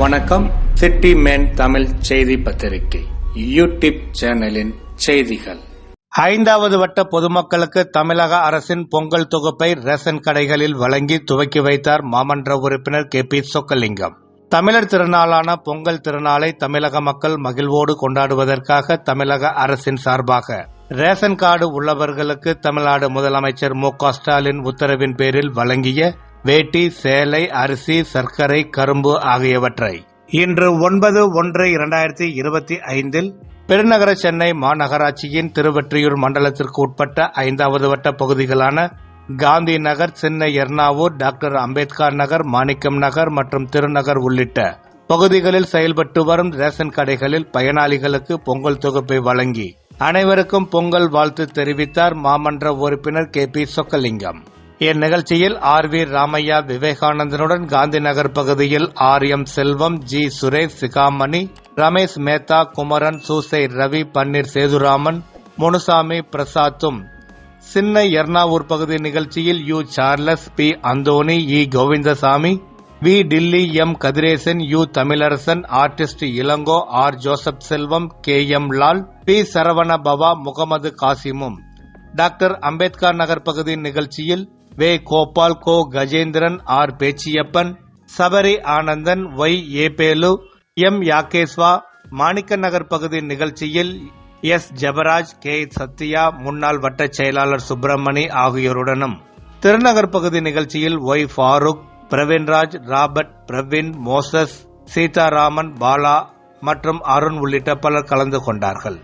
வணக்கம். City man Tamil செய்தி பத்திரிகை யூடியூப் சேனலின் செய்திகள். ஐந்தாவது வட்ட பொதுமக்களுக்கு தமிழக அரசின் பொங்கல் தொகுப்பை ரேஷன் கடைகளில் வழங்கி துவக்கி வைத்தார் மாமன்ற உறுப்பினர் கே பி சொக்கலிங்கம். தமிழர் திருநாளான பொங்கல் திருநாளை தமிழக மக்கள் மகிழ்வோடு கொண்டாடுவதற்காக தமிழக அரசின் சார்பாக ரேஷன் கார்டு உள்ளவர்களுக்கு தமிழ்நாடு முதலமைச்சர் மு க ஸ்டாலின் உத்தரவின் பேரில் வழங்கிய வேட்டி சேலை அரிசி சர்க்கரை கரும்பு ஆகியவற்றை. இன்று ஒன்பது ஒன்று இரண்டாயிரத்தி இருபத்தி ஐந்தில் பெருநகர சென்னை மாநகராட்சியின் திருவெற்றியூர் மண்டலத்திற்கு உட்பட்ட ஐந்தாவது வட்ட பகுதிகளான காந்தி நகர் சின்ன எர்ணாவூர் டாக்டர் அம்பேத்கர் நகர் மாணிக்கம் நகர் மற்றும் திருநகர் உள்ளிட்ட பகுதிகளில் செயல்பட்டு வரும் ரேஷன் கடைகளில் பயனாளிகளுக்கு பொங்கல் தொகுப்பை வழங்கி அனைவருக்கும் பொங்கல் வாழ்த்து தெரிவித்தார் மாமன்ற உறுப்பினர் கே பி சொக்கலிங்கம். இந்நிகழ்ச்சியில் ஆர் வி ராமையா விவேகானந்தனுடன் காந்தி நகர் பகுதியில் R M Selvam G Suresh Sigamani Ramesh Mehta Kumaran Soosai Ravi Panneer Sethuraman Munusamy பிரசாத்தும். Chinna Ernavur பகுதி நிகழ்ச்சியில் U Charles P Anthony E Govindasamy V Dilli M Kathiresan U Tamilarasan artist Ilango R Joseph Selvam K M Lal P Saravana Bava Mohammed காசிமும். Doctor Ambedkar Nagar பகுதி நிகழ்ச்சியில் வே கோபால் கோ Gajendran R Pechiappan Sabari Anandan Y Ebelu M Yageswa Manicka Nagar பகுதி நிகழ்ச்சியில் S Jebaraj K Sathya முன்னாள் வட்டச் செயலாளர் சுப்பிரமணி ஆகியோருடனும். திருநகர் பகுதி நிகழ்ச்சியில் Y Farooq Praveenraj Robert Praveen Moses Seetharaman Bala மற்றும் அருண் உள்ளிட்ட பலர் கலந்து கொண்டார்கள்.